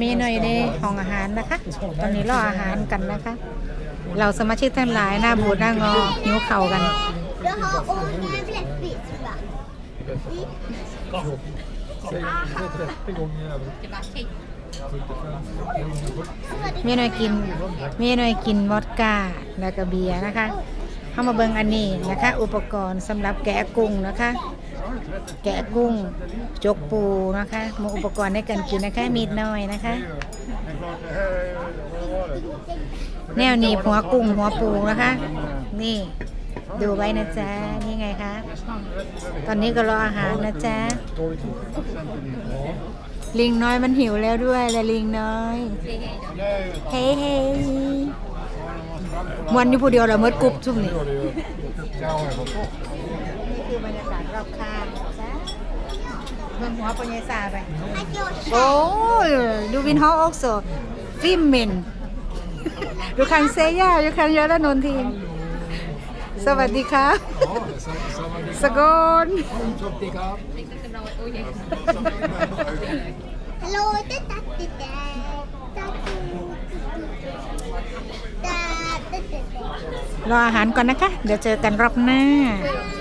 มีหน่อยในห้องอาหารนะคะ ตอนนี้รออาหารกันนะคะ เราสมาชิกทั้งหลายหน้าบูดหน้างอหิวเข่ากันมีหน่อยกินมีหน่อยกินวอดก้าแล้วก็เบียร์นะคะเข้ามาเบิ่งอันนี้นะคะ อุปกรณ์สำหรับแกะกุ้งนะคะ แกะกุ้ง จกปูนะคะมีอุปกรณ์ในการกินนะคะ มีดน้อยนะคะ แนวหนีบหัวกุ้งหัวปูนะคะ นี่ดูไว้นะจ๊ะ นี่ไงคะ ตอนนี้ก็รออาหารนะจ๊ะ ลิงน้อยมันหิวแล้วด้วยและลิงน้อย เฮ้เฮ้มวนอยู่ผู้เดียวเหรอเมื่อกรุบชุ่มนี่ Ja, jag var på. นี่คือบรรยากาศรอบข้างนะจ๊ะเมืองหัวปัญญาซาไป Att jag โอ้ดูวินฮอ also ฟิมเมนดูคันเซย่าดูคันยอดนนทีสวัสดีครับ Ja, sam- samma bil. สกล Toptika. Hallå, det är Tatti där. Tatti. Där, där, där, där. รออาหารก่อนนะคะ เดี๋ยวเจอกันรอบหน้า Tatti.